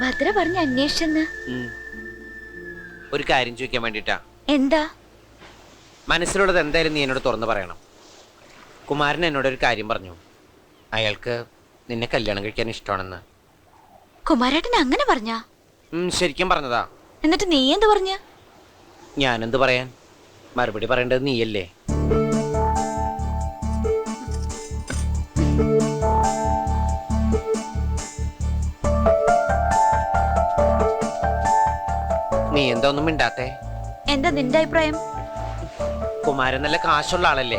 ഭദ്ര പറഞ്ഞ അന്വേഷിച്ചെന്ന്. ഒരു കാര്യം ചോദിക്കാൻ വേണ്ടിട്ടാ. എന്താ? മനസ്സിലുള്ളത് എന്തായാലും നീ എന്നോട് തുറന്നു പറയണം. കുമാരൻ എന്നോട് ഒരു കാര്യം പറഞ്ഞു. അയാൾക്ക് നിന്നെ കല്യാണം കഴിക്കാൻ ഇഷ്ടമാണെന്ന്. കുമാരേട്ടൻ അങ്ങനെ പറഞ്ഞ? ശരിക്കും പറഞ്ഞതാ. എന്നിട്ട് നീ എന്ത് പറഞ്ഞ? ഞാനെന്ത് പറയാൻ? മറുപടി പറയേണ്ടത് നീയല്ലേ? എന്താ ഒന്നും മിണ്ടാത്തേ? എന്താ നിന്റെ അഭിപ്രായം? കുമാരൻ നല്ല കാശുള്ള ആളല്ലേ.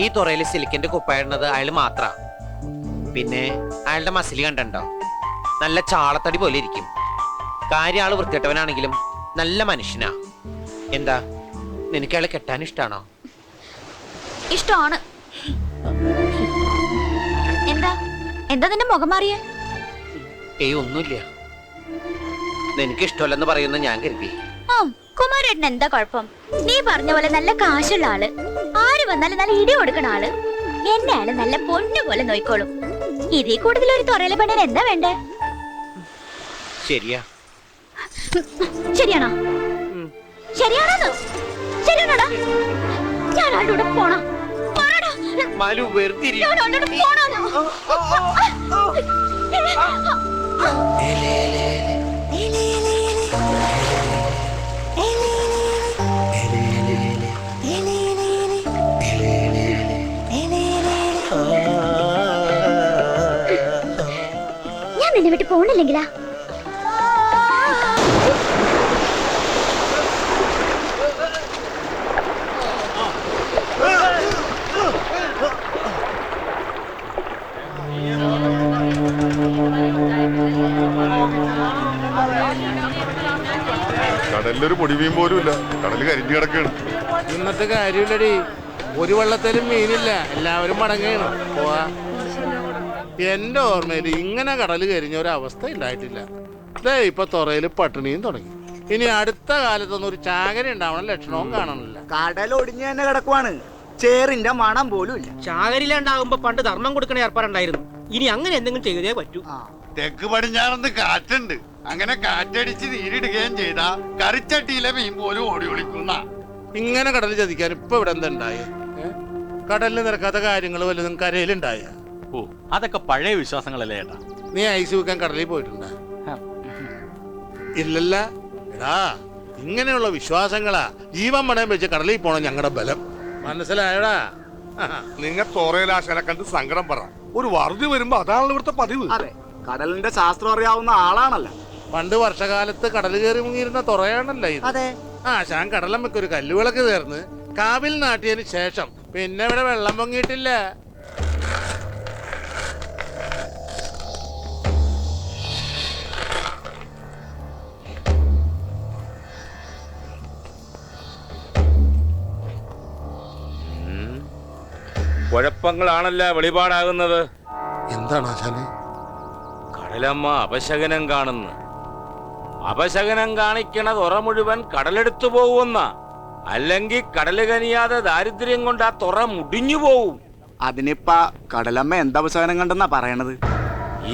ഈ തുറയിൽ സിലിക്കന്റെ കുപ്പായിടുന്നത് അയാൾ മാത്ര. പിന്നെ അയാളുടെ മസിലി കണ്ടോ നല്ല ചാളത്തടി പോലെ ഇരിക്കും. കാര്യം ആൾ വൃത്തിയിട്ടവനാണെങ്കിലും നല്ല മനുഷ്യനാ. എന്താ? നിനക്ക് അയാളെ കെട്ടാൻ ഇഷ്ടാണോ? ഇഷ്ടമാണ്. എന്താ? എന്താ നിന്റെ മുഖം മാറിയ? ഏയ് ഒന്നുമില്ല. നിനക്ക് ഇഷ്ടമല്ലെന്ന് പറയുന്ന ഞാൻ കരുതി. കുമാരേട്ടൻ എന്താ കുഴപ്പം? നീ പറഞ്ഞ പോലെ നല്ല കാശുള്ള ആൾ. ആര് വന്നാലും നല്ല ഇടി കൊടുക്കണ ആൾ. എന്നെ ആൾ നല്ല പൊന്നു പോലെ നോയിക്കോളും. ഇതിൽ കൂടുതൽ ഒരു തുറയിലെ പെണ്ണിന് എന്താ വേണ്ടേ? ശരിയാ. ശരിയാണോ? ശരിയാണോ ശരിയാണോടാ? ഞാൻ ആളുടെ കൂടെ പോണോ? പോണോടാ. മാലു വെറുതെ ഇരി. ഞാൻ ആളുടെ കൂടെ പോണോന്ന്. നിന്നെ വിട്ട് പോണില്ലെങ്കിലാ? കടലിലൊരു പൊടിവീം പോലും ഇല്ല. കടൽ കരിഞ്ഞു കിടക്കാണ്. ഇന്നത്തെ കാര്യമില്ലടി. ഒരു വെള്ളത്തിലും മീനില്ല. എല്ലാവരും മടങ്ങുകയാണ്. പോവാ. എന്റെ ഓർമ്മയിൽ ഇങ്ങനെ കടൽ കരിഞ്ഞ ഒരു അവസ്ഥ ഉണ്ടായിട്ടില്ല ദേ ഇപ്പൊ തുറയിൽ പട്ടിണിയും തുടങ്ങി. ഇനി അടുത്ത കാലത്തൊന്നും ഒരു ചാകര ഉണ്ടാവണം ലക്ഷണവും കാണണില്ല ഒടിഞ്ഞു തന്നെ കിടക്കുവാണ്. ചേറിന്റെ മണം പോലും ഇല്ല. ചാകരില്ലാണ്ടാകുമ്പോ പണ്ട് ധർമ്മം കൊടുക്കണ ഏർപ്പാടുണ്ടായിരുന്നു. ഇനി അങ്ങനെ എന്തെങ്കിലും ചെയ്തേ പറ്റൂ. തെക്ക് പടിഞ്ഞാറന്ന് കാറ്റുണ്ട്. അങ്ങനെ കാറ്റടിച്ച് നീരിടുകയും ചെയ്താ കറിച്ചട്ടിയിലെ മീൻ പോലും ഓടി ഒളിക്കുന്ന ഇങ്ങനെ കടൽ ചതിക്കാൻ ഇപ്പൊ ഇവിടെ എന്താ ഉണ്ടായത് ഏ? കടലിൽ നിരക്കാത്ത കാര്യങ്ങൾ വല്ലതും കരയിലുണ്ടായ? ഓ അതൊക്കെ പഴയ വിശ്വാസങ്ങളല്ലേ ഏട്ടാ? നീ ഐസ് വെക്കാൻ കടലിൽ പോയിട്ടുണ്ടാ? ഇല്ലല്ല. എടാ ഇങ്ങനെയുള്ള വിശ്വാസങ്ങളാ ജീവൻ പണയം വെച്ച് കടലിൽ പോണം ഞങ്ങളുടെ ബലം. മനസ്സിലായടാ? നിങ്ങൾ തോറയിലാശാനെ കണ്ട് സങ്കടം പറ. ഒരു വറുതി വരുമ്പോ അതാണല്ലോ ഇവിടുത്തെ പതിവ്. അതെ കടലിന്റെ ശാസ്ത്രം അറിയാവുന്ന ആളാണല്ലോ. പണ്ട് വർഷകാലത്ത് കടൽ കയറി മുങ്ങിയിരുന്ന തുറയാണല്ലോ ഇത്. അതെ. ആ ശാൻ കടലമ്മയ്ക്ക് ഒരു കല്ലുവിളക്ക് തീർന്ന് കാവിൽ നാട്ടിയതിന് ശേഷം പിന്നെ ഇവിടെ വെള്ളം പൊങ്ങിയിട്ടില്ല. കുഴപ്പങ്ങളാണല്ല വെളിപാടാകുന്നത്? എന്താണ് ആശാനെ? കടലമ്മ അപശകനം കാണുന്നു. അപശകനം കാണിക്കണ തുറ മുഴുവൻ കടലെടുത്തു പോകുമെന്ന. അല്ലെങ്കിൽ കടൽ കനിയാതെ ദാരിദ്ര്യം കൊണ്ട് ആ തുറ മുടിഞ്ഞു പോവും. അതിനിപ്പ കടലമ്മ എന്താ അവസാനം കണ്ടെന്നാ പറയണത്?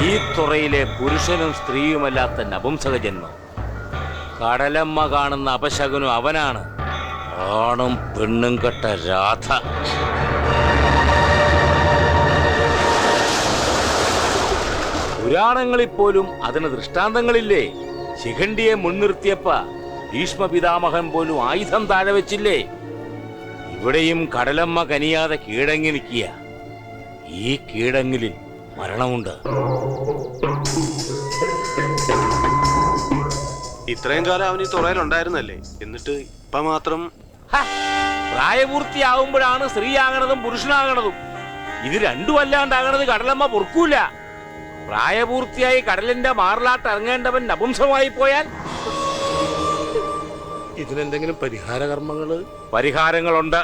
ഈ തുറയിലെ പുരുഷനും സ്ത്രീയുമല്ലാത്ത നപുംസക ജന്മം കടലമ്മ കാണുന്ന അപശകനും അവനാണ്. ആണും പെണ്ണും കെട്ട രാധ. പുരാണങ്ങളിൽ പോലും അതിന് ദൃഷ്ടാന്തങ്ങളില്ലേ? ശിഖണ്ഡിയെ മുൻനിർത്തിയപ്പ ഭീഷ്മ പിതാമഹൻ പോലും ആയുധം താഴെ വെച്ചില്ലേ? ഇവിടെയും കടലമ്മ കനിയാതെ കീഴങ്ങി നിൽക്കിയ ഈ കീഴങ്ങിലിൽ മരണമുണ്ട്. ഇത്രയും കാലം അവൻ ഈ തുറയിലുണ്ടായിരുന്നല്ലേ എന്നിട്ട് ഇപ്പൊ മാത്രം! പ്രായപൂർത്തിയാവുമ്പോഴാണ് സ്ത്രീയാകണതും പുരുഷനാകണതും. ഇത് രണ്ടും അല്ലാണ്ടാകണത് കടലമ്മ പൊറുക്കൂല. പ്രായപൂർത്തിയായി കടലിന്റെ മാറിലാട്ട് ഇറങ്ങേണ്ടവൻ നപുംസമായി പോയാൽ ഇതിനെന്തെങ്കിലും പരിഹാര കർമ്മങ്ങൾ പരിഹാരങ്ങളുണ്ട്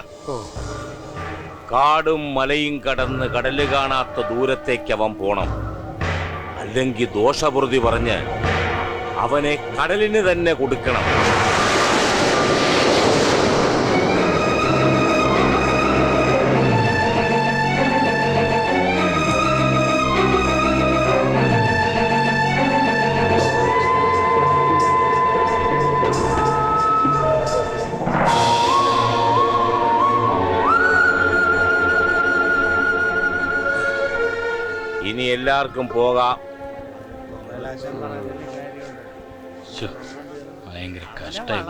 കാടും മലയും കടന്ന് കടൽ കാണാത്ത ദൂരത്തേക്ക് അവൻ പോണം. അല്ലെങ്കിൽ ദോഷപ്രതി പറഞ്ഞ് അവനെ കടലിന് തന്നെ കൊടുക്കണം. എല്ലാവർക്കും പോകാം. ഭയങ്കര കഷ്ടായി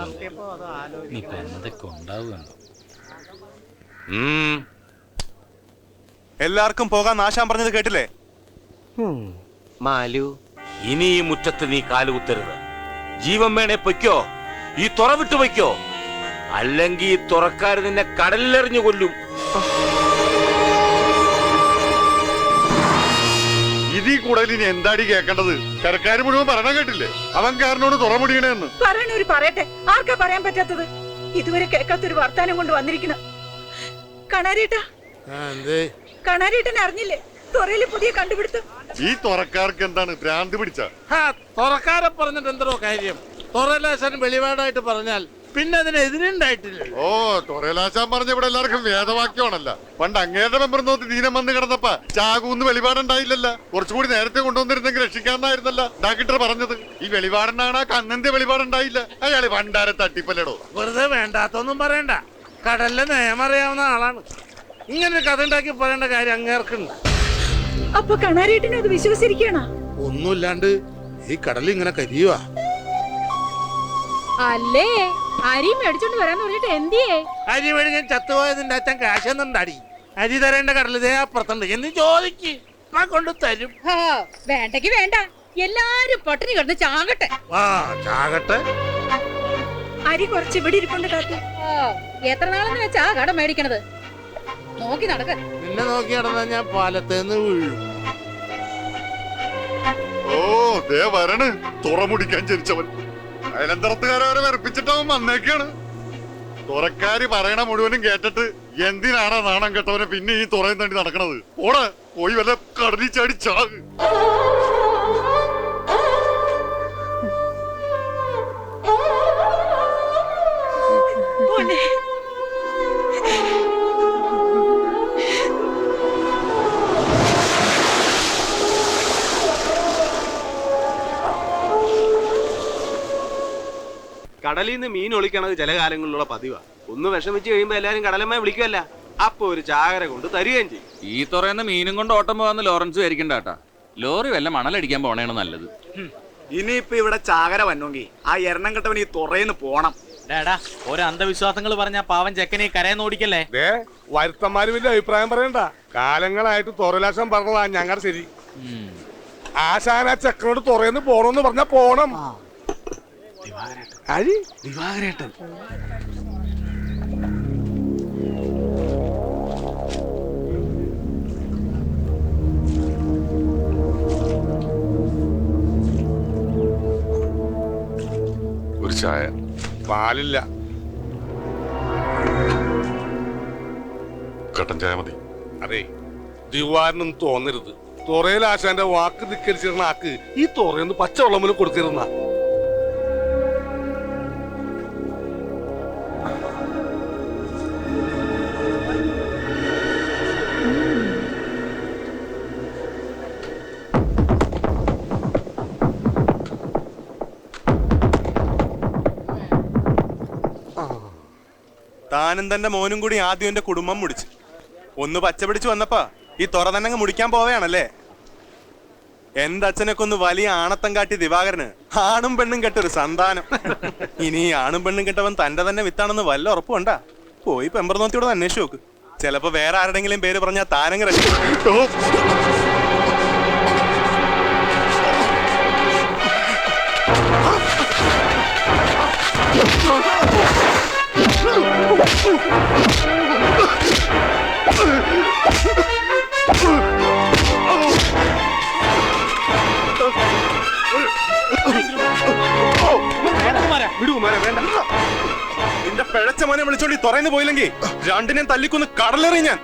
ഇനിയിപ്പോ എന്തൊക്കെ ഉണ്ടാവുകയാണ് എല്ലാവർക്കും പോകാൻ നാശാൻ പറഞ്ഞത് കേട്ടില്ലേ? മാലു. ഇനി ഈ മുറ്റത്ത് നീ കാലുകുത്തരുത് ജീവൻ വേണേ പൊയ്ക്കോ. ഈ തുറ വിട്ടു വയ്ക്കോ അല്ലെങ്കിൽ ഈ തുറക്കാർ നിന്നെ കടലിലെറിഞ്ഞു കൊല്ലും. ഇതീ കൂടുതൽ ഇനി എന്താടി കേക്കേണ്ടത്? കരക്കാര് മുഴുവൻ പറഞ്ഞ കേട്ടില്ലേ? അവൻ കാരനോട് തുറമുടിയണെന്ന് പറയണൊരു പറയട്ടെ. ആർക്കാ പറയാൻ പറ്റാത്തത്? ഇതുവരെ കേൾക്കാത്തൊരു വർത്താനം കൊണ്ട് വന്നിരിക്കണം കണാരേട്ട കണാരേട്ടൻ അറിഞ്ഞില്ലേ? തുറയിൽ പുതിയ കണ്ടുപിടുത്തം. ഈ തുറക്കാർക്ക് എന്താണ് ഭ്രാന്ത് പിടിച്ച? തുറക്കാരെ പറഞ്ഞിട്ട് എന്തോ കാര്യം? തുറലാശൻ വെളിപാടായിട്ട് പറഞ്ഞാൽ പിന്നെ അതിന് എതിരുണ്ടായിട്ടില്ല ഓ തുറയിലാശാൻ പറഞ്ഞ ഇവിടെ എല്ലാവർക്കും വേദവാക്യമാണല്ല. പണ്ട് അങ്ങേരുടെ മെമ്പർ നോക്കി ദീനം വന്ന് കിടന്നപ്പ ചാകൂന്ന് വെളിപാടുണ്ടായില്ലല്ല. കുറച്ചുകൂടി നേരത്തെ കൊണ്ടുവന്നിരുന്നെങ്കിൽ രക്ഷിക്കാന്നായിരുന്നല്ല ഡാക്ടർ പറഞ്ഞത്. ഈ വെളിപാടിനാണ് ആ കണ്ണന്റെ വെളിപാടുണ്ടായില്ല. അയാൾ പണ്ടാരെ തട്ടിപ്പല്ലടോ. വെറുതെ വേണ്ടാത്തൊന്നും പറയണ്ട. കടലിലെ നിയമം അറിയാവുന്ന ആളാണ്. ഇങ്ങനെ കഥ ഉണ്ടാക്കി പറയേണ്ട കാര്യം അങ്ങേർക്കുണ്ട്. അപ്പൊ കണാരേട്ടിനെ അത് വിശ്വസിച്ചിരിക്കണ ഒന്നുമില്ലാണ്ട് ഈ കടലിങ്ങനെ ഇങ്ങനെ കരിയുവാ. അല്ലേ? അരി മേടിച്ചോണ്ട് വരാന്ന് പറഞ്ഞിട്ട് എന്തിയേ? അരി മേടിക്കാൻ ചത്തുപോയതിന്റെ അച്ഛൻ കാശൊന്നുണ്ടാടി അരി തരേണ്ട കടൽ ഇതേ അപ്പുറത്തുണ്ട്. എന്ന് ചോദിക്ക്. ഞാൻ കൊണ്ട് തരും. വേണ്ടെങ്കി വേണ്ട. എല്ലാരും പട്ടിണി കിടന്ന് ചാകട്ടെ. ആ ചാകട്ടെ. അരി കുറച്ച് ഇവിടെ ഇരിപ്പുണ്ട് കാത്തി എത്ര നാളെന്ന് വെച്ചാ കട മേടിക്കണത്? നോക്കി നടക്ക. നിന്നെ നോക്കി നടന്നാ ഞാൻ പാലത്തേന്ന് വീഴും. ഓ ദേ വരണ്. തുറമുടിക്കാൻ ജനിച്ചവൻ. അയലന്തരത്തുകാരെ വെറുപ്പിച്ചിട്ടവൻ വന്നേക്കാണ്. തുറക്കാര് പറയണ മുഴുവനും കേട്ടിട്ട് എന്തിനാണ് നാണം കെട്ടവനെ പിന്നെ ഈ തുറയും തണ്ടി നടക്കണത്? ഓടെ പോയി വല്ല കടലിൽ ചാടി ചാക്. കടലിൽ നിന്ന് മീൻ ഒളിക്കണത് ചില കാലങ്ങളിലുള്ള പതിവാണ് ഒന്ന് വിഷമിച്ച് കഴിയുമ്പോ എല്ലാരും കടലമ്മ വിളിക്കുമല്ല അപ്പൊ ഒരു ചാകര കൊണ്ട് തരികയും ചെയ്യും. ഈ തുറയുന്ന മീനും കൊണ്ട് ഓട്ടം പോകാന്ന് ലോറൻസ് വിചാരിക്കണ്ട കേട്ടാ. ലോറി വല്ല മണലടിക്കാൻ പോണേണ് നല്ലത്. ഇനിയിപ്പൊ ഇവിടെ ചാകര വന്നെങ്കിൽ ആ എരണം കെട്ടവൻ ഈ തുറയിന്ന് പോണം. ഡാടാ ഓരോ അന്ധവിശ്വാസങ്ങൾ പറഞ്ഞ പാവൻ ചെക്കനെ കരയെന്ന് ഓടിക്കല്ലേ? വരുത്തന്മാര് വലിയ അഭിപ്രായം പറയണ്ട. കാലങ്ങളായിട്ട് തുറലാശം പറഞ്ഞതാ ഞങ്ങളുടെ ശരി. ആശാന ചെക്കനോട് തുറയെന്ന് പോണോന്ന് പറഞ്ഞാ പോണം. ദിവാകരേട്ടൻ ഒരു ചായ. പാലില്ല. കട്ടൻ ചായ മതി. അതെ ദിവാരനും തോന്നരുത്. തുറയിൽ ആശാന്റെ വാക്ക് ധിക്കരിച്ചിരുന്ന ആക്ക് ഈ തുറയൊന്ന് പച്ചവെള്ളം കൊടുത്തിരുന്ന താനും തന്റെ മോനും കൂടി ആദ്യം എന്റെ കുടുംബം മുടിച്ചു. ഒന്ന് പച്ചപിടിച്ചു വന്നപ്പാ ഈ തുറ തന്നെ മുടിക്കാൻ പോവുകയാണല്ലേ എന്റെ അച്ഛനൊക്കെ ഒന്ന് വലിയ ആണത്തം കാട്ടി ദിവാകരന് ആണും പെണ്ണും കെട്ടൊരു സന്താനം. ഇനി ആണും പെണ്ണും കെട്ടവൻ തന്റെ തന്നെ വിത്താണെന്ന് വല്ല ഉറപ്പുണ്ടാ പോയി പെമ്പർനോത്തിയോട് അന്വേഷിച്ചു നോക്ക്. ചിലപ്പോ വേറെ ആരുടെങ്കിലും പേര് പറഞ്ഞാൽ താനങ്ങ് രക്ഷപ്പെടും വിടുമാരെ വേണ്ട. നിന്റെ പിഴച്ച മോനെ വിളിച്ചോണ്ടി തുറന്നു പോയില്ലെങ്കിൽ രണ്ടിനെയും തല്ലിക്കൊന്ന് കടലെറി ഞാൻ.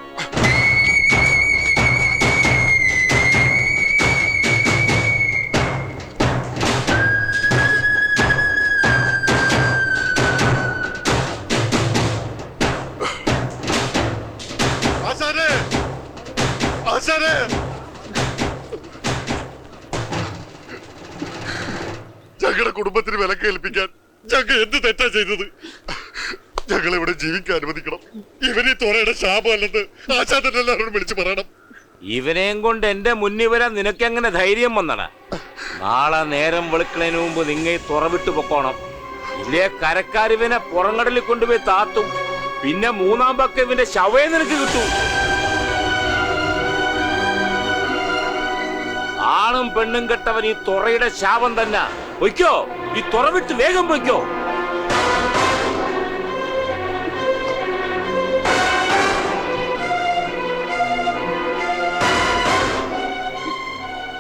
കുടുംബത്തിന് വിലക്ക് ഏൽപ്പിക്കാൻ ഞങ്ങൾ എന്ത് തെറ്റാ ചെയ്തത്? ഞങ്ങൾ ഇവിടെ ജീവിക്കാൻ അനുവദിക്കണം. ഇവനീ തോരയുടെ ശാപമല്ലെന്ന് ആശാ തന്നെ എല്ലാവരോടും വിളിച്ചു പറയണം. ഇവനെയും കൊണ്ട് എന്റെ മുന്നിൽ വരാൻ നിനക്കെങ്ങനെ ധൈര്യം വന്നട? നാളെ നേരം വെളുക്കണതിന് മുമ്പ് നിങ്ങ തുറവിട്ടു തുറവിട്ട് പൊക്കോണം. ഇല്ലേ കരക്കാരിവനെ പുറങ്ങടലിൽ കൊണ്ടുപോയി താത്തും പിന്നെ മൂന്നാം പക്ക ഇവന്റെ ശവയെ നിനക്ക് കിട്ടും. ആണും പെണ്ണും കെട്ടവൻ ഈ തുറയുടെ ശാപം തന്നെ. പൊയ്ക്കോ. ഈ തുറവിട്ട് വേഗം പൊയ്ക്കോ.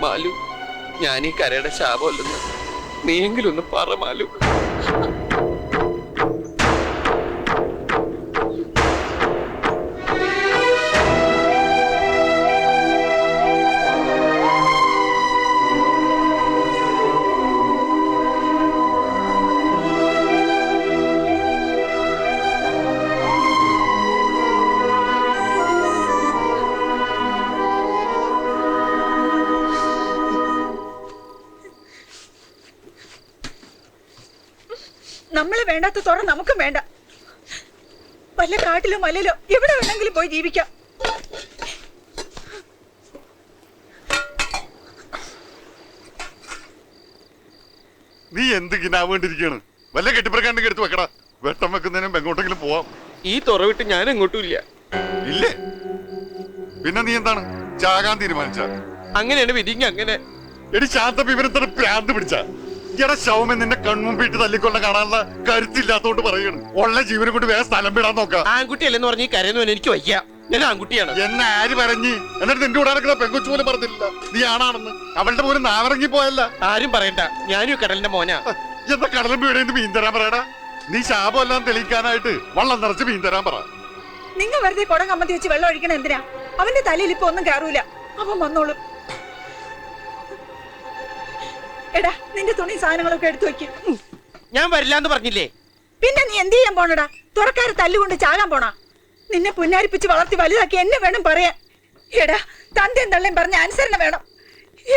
മാലു ഞാൻ ഈ കരയുടെ ശാപമല്ലെന്ന് നീയെങ്കിലും ഒന്ന് പറ മാലു. വേണ്ടാത്ത തുറ നമുക്കും വേണ്ട. വല്ല കാട്ടിലോ മലയിലോ എവിടെ വേണമെങ്കിലും പോയി ജീവിക്കാം. നീ എന്ത് കിനാവേണ്ടിരിക്കാണ് വല്ല കെട്ടിപ്പറക്കാണ്ടെങ്കിൽ എടുത്ത് വെക്കടാ. വെട്ടം വെക്കുന്നതിനും എങ്ങോട്ടെങ്കിലും പോവാം. ഈ തുറ വിട്ട് ഞാൻ എങ്ങോട്ടും ഇല്ല. ഇല്ലേ? പിന്നെ നീ എന്താണ്? ചാകാൻ തീരുമാനിച്ച? അങ്ങനെയാണ് വിധിങ്ങ അങ്ങനെ. എടി ശാന്ത ഇവരെത്ര പ്രാന്ത് പിടിച്ച? എടാ ശവമേ നിന്റെ കൺമുമ്പിട്ട് തല്ലിക്കൊണ്ട കാണാനുള്ള കരുത്തില്ലാത്തോണ്ട് പറയണ്. ഉള്ള ജീവനെ കൊണ്ട് വേറെ സ്ഥലം വിടാൻ നോക്കാം. ആൺകുട്ടിയല്ലെന്ന് പറഞ്ഞ് ഈ കരയുന്നവൻ എനിക്ക് വയ്യ. ഞാൻ ആൺകുട്ടിയാണ്. എന്നെ ആര് പറഞ്ഞ്? എന്നിട്ട് നിന്റെ കൂടെ നടക്കുന്ന പെങ്കുച്ചു പോലും പറഞ്ഞില്ല നീ ആണാണെന്ന്. അവളുടെ പോലും നാവിറങ്ങി പോയല്ല. ആരും പറയണ്ട. ഞാനും ഈ കടലിന്റെ മോനാ. എന്താ കടലും വീടേന്ന് മീൻ തരാൻ പറയടാ? നീ ശാപമെല്ലാം തെളിയിക്കാനായിട്ട് വള്ളം നിറച്ച് മീൻ തരാൻ പറ. നിങ്ങൾ വെറുതെ കുടം കമ്മത്തി വെച്ച് വെള്ളം ഒഴിക്കണം എന്തിനാ? അവന്റെ തലയിൽ ഇപ്പൊ ഒന്നും കയറൂല അവൻ വന്നോളും. എടാ നിന്റെ തുണി സാധനങ്ങളൊക്കെ എടുത്തു വെക്കും. ഞാൻ വരില്ല എന്ന് പറഞ്ഞില്ലേ? പിന്നെ നീ എന്ത് ചെയ്യാൻ പോണടാ? തുറക്കാരെ തല്ലുകൊണ്ട് ചാകാൻ പോണാ? നിന്നെ പുന്നാരിപ്പിച്ച് വളർത്തി വലുതാക്കി എന്നെ വേണം പറയാൻ. എടാ തന്തയും തള്ളയും പറഞ്ഞ അനുസരണ വേണം.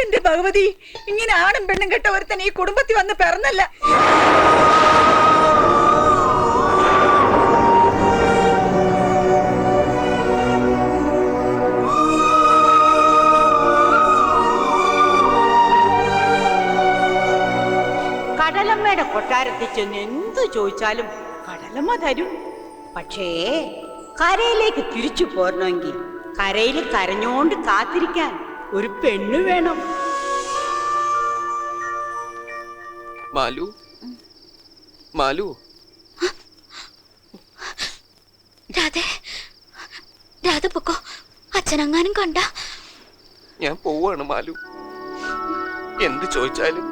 എന്റെ ഭഗവതി ഇങ്ങനെ ആണും പെണ്ണും കെട്ട ഒരുത്തൻ ഈ കുടുംബത്തിൽ വന്ന് പിറന്നല്ല. കടലമ്മയുടെ കൊട്ടാരത്തിൽ ചെന്ന് എന്തു ചോദിച്ചാലും കടലമ്മ തരും. പക്ഷേ കരയിലേക്ക് തിരിച്ചു പോരണമെങ്കിൽ കരയിൽ കരഞ്ഞോണ്ട് കാത്തിരിക്കാൻ ഒരു പെണ്ണ് വേണം. മാലു? മാലു? രാധേ രാധ പൊക്കോ. അച്ഛനങ്ങാനും കണ്ട. ഞാൻ പോവാണ് മാലു. എന്ത് ചോദിച്ചാലും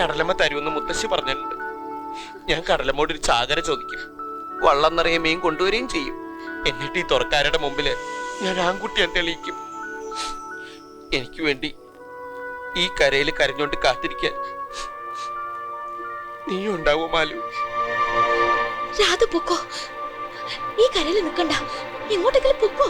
കടലമ്മ തരുമെന്ന് മുത്തശ്ശി പറഞ്ഞിട്ടുണ്ട്. ഞാൻ കടലമ്മോട് ഒരു ചാകര ചോദിക്കും. വള്ളം നിറയെ മീൻ കൊണ്ടുവരികയും ചെയ്യും. എന്നിട്ട് ഈ തുറക്കാരുടെ മുമ്പിൽ ഞാൻ ആൺകുട്ടിയെ തെളിയിക്കും. എനിക്ക് വേണ്ടി ഈ കരയിൽ കരഞ്ഞോണ്ട് കാത്തിരിക്കാൻ നീ ഉണ്ടാവോ ഈ കരയിൽ നിൽക്കണ്ട. എങ്ങോട്ടെങ്കിലും പൊക്കോ.